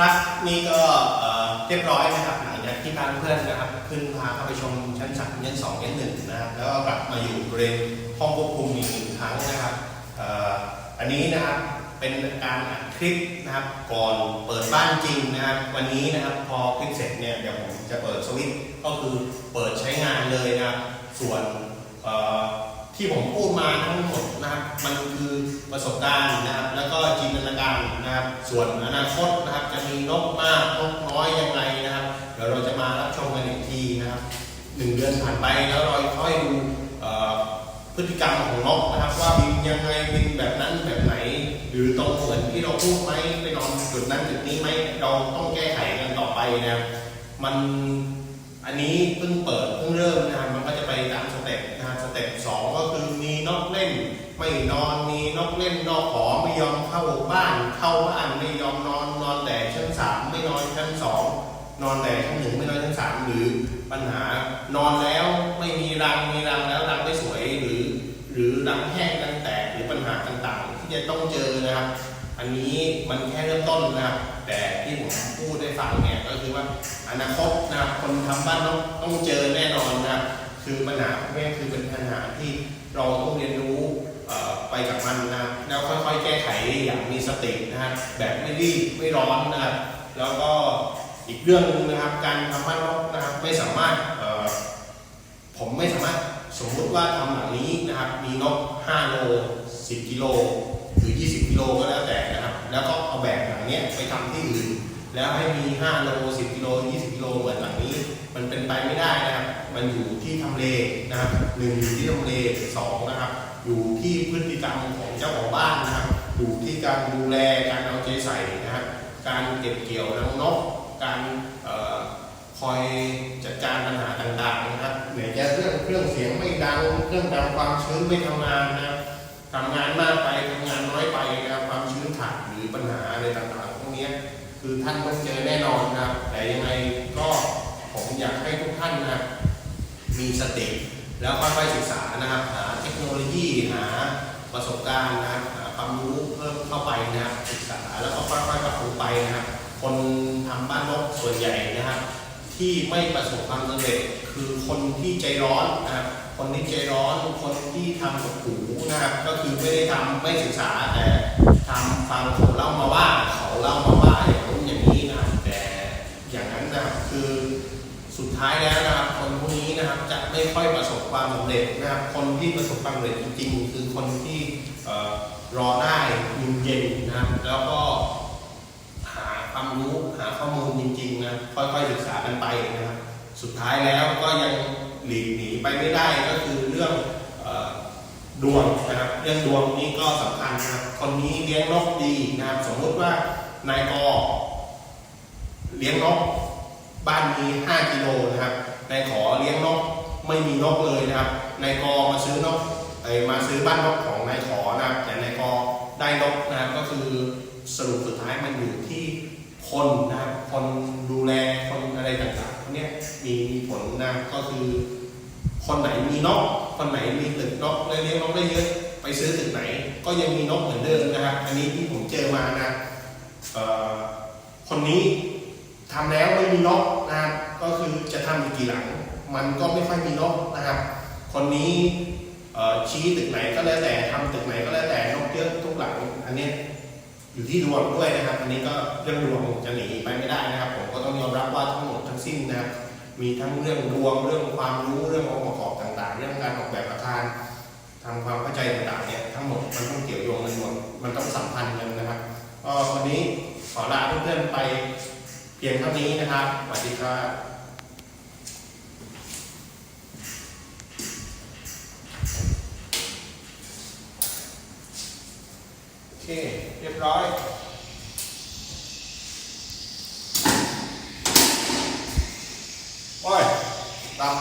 ครับนี่ก็เรียบร้อยนะครับหลังจากที่พาเพื่อนนะครับ ขึ้นพาเข้าไปชมชั้นสามชั้นสองชั้นหนึ่งนะครับ แล้วก็กลับมาอยู่บริเวณห้องควบคุมอีกหนึ่งครั้งนะครับอันนี้นะครับเป็นการอัดคลิปนะครับก่อนเปิดบ้านจริงนะครับวันนี้นะครับพอคลิปเสร็จเนี่ยเดี๋ยวผมจะเปิดสวิตช์ก็คือเปิดใช้งานเลยนะครับส่วน ที่ผมพูดมาทั้งหมดนะครับ มันคือประสบการณ์นะครับ แล้วก็จินตนาการนะครับ ส่วนอนาคตนะครับ จะมีนกมากนกน้อยยังไงนะครับ เดี๋ยวเราจะมารับชมกันอีกทีนะครับหนึ่งเดือนผ่านไปแล้วเราค่อยดูพฤติกรรมของนกนะครับ ว่าบินยังไงบินแบบนั้นแบบไหน หรือตรงเหมือนที่เราพูดไหมไปนอนจุดนั้นจุดนี้ไหมเราต้องแก้ไขกันต่อไปนะครับมันอันนี้เพิ่งเปิดเพิ่งเริ่มนะครับ เต็ปสองก็คือมีนกเล่น ไม่นอนมีนกเล่นนอกหอไม่ยอมเข้าบ้าน เข้าบ้านไม่ยอมนอนนอนแต่ชั้นสามไม่นอนชั้นสองนอนแต่ชั้นหนึ่งไม่นอนชั้นสามหรือปัญหานอนแล้วไม่มีรังมีรังแล้วรังไม่สวยหรือ หรือรังแห้งรังแตกหรือปัญหาต่างๆ ที่จะต้องเจอนะครับ อันนี้มันแค่เริ่มต้นนะครับแต่ที่ผมพูดได้ฟังเนี่ยก็คือว่าอนาคตนะครับคนทำบ้านต้องต้องเจอแน่นอนนะครับ คือปัญหาพวกนี้คือเป็นปัญหาที่เราต้องเรียนรู้ไปกับมันนะแล้วค่อยๆ แก้ไขอย่างมีสตินะครับแบบไม่รีบไม่ร้อนนะครับแล้วก็อีกเรื่องหนึงนะครับการทำบ้านนกนะครับไม่สามารถผมไม่สามารถสมมุติว่าทำหลังนี้นะครับมีนก5โล10กิโลหรือ 20กิโลก็แล้วแต่นะครับ แล้วก็เอาแบบหลังเนี้ยไปทำที่อื่น แล้วให้มี5โล10กิโล20กิโลเหมือนหลังนี้ มันเป็นไปไม่ได้นะครับ มันอยู่ที่ทำเลนะครับหนึ่งอยู่ที่ทำเลสองนะครับ อยู่ที่พฤติกรรมของเจ้าของบ้านนะครับ อยู่ที่การดูแลการเอาใจใส่นะครับการเก็บเกี่ยวน้องนกการคอยจัดการปัญหาต่างๆนะครับไหนจะเรื่องเครื่องเสียงไม่ดังเครื่องดังความชื้นไม่ทำงานนะครับทำงานมากไปทำงานน้อยไปนะครับความชื้นขาดหรือปัญหาอะไรต่างๆพวกนี้ คือท่านต้องเจอแน่นอนนะครับแต่ยังไงก็ผมอยากให้ทุกท่านนะมีสติแล้วค่อยๆศึกษานะครับหาเทคโนโลยีหาประสบการณ์นะครับหาความรู้เพิ่มเข้าไปนะศึกษาแล้วก็ค่อยๆปรับปรุงไปนะครับคนทำบ้านนกส่วนใหญ่นะครับ ที่ไม่ประสบความสำเร็จคือคนที่ใจร้อนนะครับคนที่ใจร้อนคนที่ทำกับหูนะครับ ก็คือไม่ได้ทำไม่ศึกษาแต่ทำฟังเขาเล่ามาว่าเขาเล่ามาว่าอย่างนู้นอย่างนี้นะครับแต่อย่างนั้นนะครับคือ สุดท้ายแล้วนะครับคนพวกนี้นะครับจะไม่ค่อยประสบความสำเร็จนะครับคนที่ประสบความสำเร็จจริงๆ คือคนที่รอได้ยืนเย็นนะครับแล้วก็หาความรู้หาข้อมูลจริงๆนะค่อยๆศึกษากันไปนะครับสุดท้ายแล้วก็ยังหลีกหนีไปไม่ได้ก็คือเรื่องดวงนะครับเรื่องดวงนี้ก็สำคัญนะครับคนนี้เลี้ยงนกดีนะครับสมมุติว่านายกเลี้ยงนก บ้านมี 5 กิโลนะครับนายขอเลี้ยงนกไม่มีนกเลยนะครับนายกอมาซื้อนกเอ้ยมาซื้อบ้านนกของนายขอนะครับแต่นายกอได้นกนะครับก็คือสรุปสุดท้ายมันอยู่ที่คนนะครับคนดูแลคนอะไรต่างๆพวกเนี้ยมีมีผลนะก็คือคนไหนมีนก คนไหนมีตึกนกเลี้ยงนกได้เยอะ ไปซื้อตึกไหน ก็ยังมีนกเหมือนเดิมนะครับ อันนี้ที่ผมเจอมานะเอ่อคนนี้ ทำแล้วไม่มีนกนะครับก็คือจะทำอีกกี่หลัง มันก็ไม่ค่อยมีนกนะครับ คนนี้ชี้ตึกไหนก็แล้วแต่ทำตึกไหนก็แล้วแต่นกเยอะทุกหลัง อันนี้อยู่ที่ดวงด้วยนะครับ อันนี้ก็เรื่องดวงจะหนีไปไม่ได้นะครับ ผมก็ต้องยอมรับว่าทั้งหมดทั้งสิ้นนะครับมีทั้งเรื่องดวงเรื่องความรู้เรื่ององค์ประกอบต่าง ๆ เรื่องการออกแบบอาคารทำความเข้าใจต่างๆเนี่ยทั้งหมดมันต้องเกี่ยวโยงกันหมดมันต้องสัมพันธ์กันนะครับก็วันนี้ขอลาเพื่อนๆไป เพียงเท่านี้นะครับสวัสดีครับโอเคเรียบร้อย โอ้ยตับ